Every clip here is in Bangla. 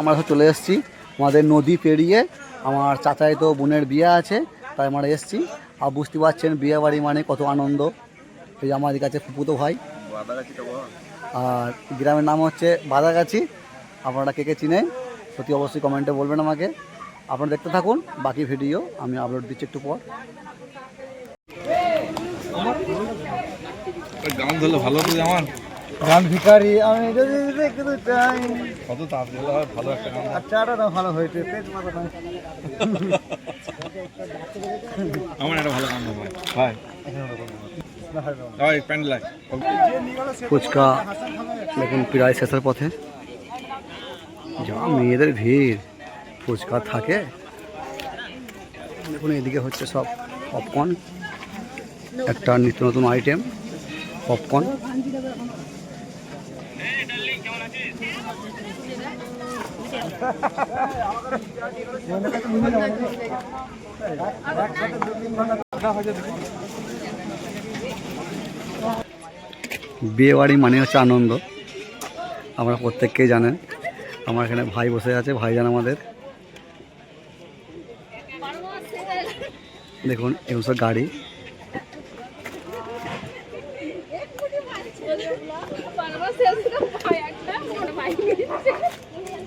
আমরা চলে এসেছি। আমাদের নদী পেরিয়ে আমার চাচাই তো বোনের বিয়ে আছে, তাই আমরা এসেছি। আর বুঝতে পারছেন বিয়ে বাড়ি মানে কত আনন্দ। এই আমাদের কাছে ফুপুতো ভাই। আর গ্রামের নাম হচ্ছে বাদাগাছি আপনারা কে কে চিনেন, সত্যি অবশ্যই কমেন্টে বলবেন আমাকে। আপনারা দেখতে থাকুন, বাকি ভিডিও আমি আপলোড দিচ্ছি একটু পর। ধরলে ভালো হতো আমার গান ভিকারি আমি যদি দেখতে চাই। কত তাড়াতাড়ি হলে হয়, ভালো একটা গান। চাটা ভালো হয়েছে পেট মাথা আমার একটা ভালো গান হবে। ভাই। ফুচকা দেখুন প্রায় শেষের পথে। যা মেয়েদের ভিড় ফুচকা থাকে। দেখুন এদিকে হচ্ছে সব পপকর্ন একটা নিত্য নতুন আইটেম পপকর্ন বিয়ে বাড়ি মানে হচ্ছে আনন্দ। আমরা প্রত্যেককেই জানেন, আমার এখানে ভাই বসে আছে, ভাইজান আমাদের। দেখুন এগুলো গাড়ি।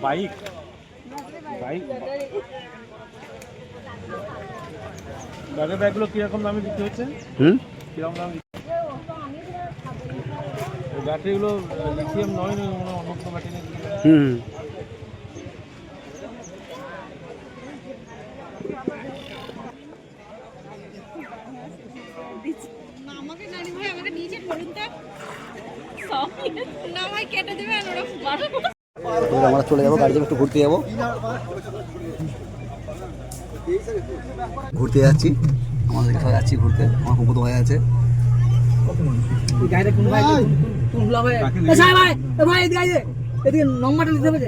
বাইক বাইক ব্যাগের ব্যাগগুলো কীরকম দামে বিক্রি হচ্ছে? হুম? কীরকম দাম ব্যাটারিগুলো লিথিয়াম নয় নয় মনে হয় অন্য কোনো ব্যাটারি হুম। আমাকে নানি ভাই আমাকে নিচে ধরুন তো। এবার আমরা চলে যাব গাড়ি একটু ঘুরতে যাব। ঘুরতে যাচ্ছি আমাদের সবাই যাচ্ছি ঘুরতে আমার কুকুর ভাই আছে। ভাই ভাই এদিকে আয় এদিকে নম্বরটা দিতে হবে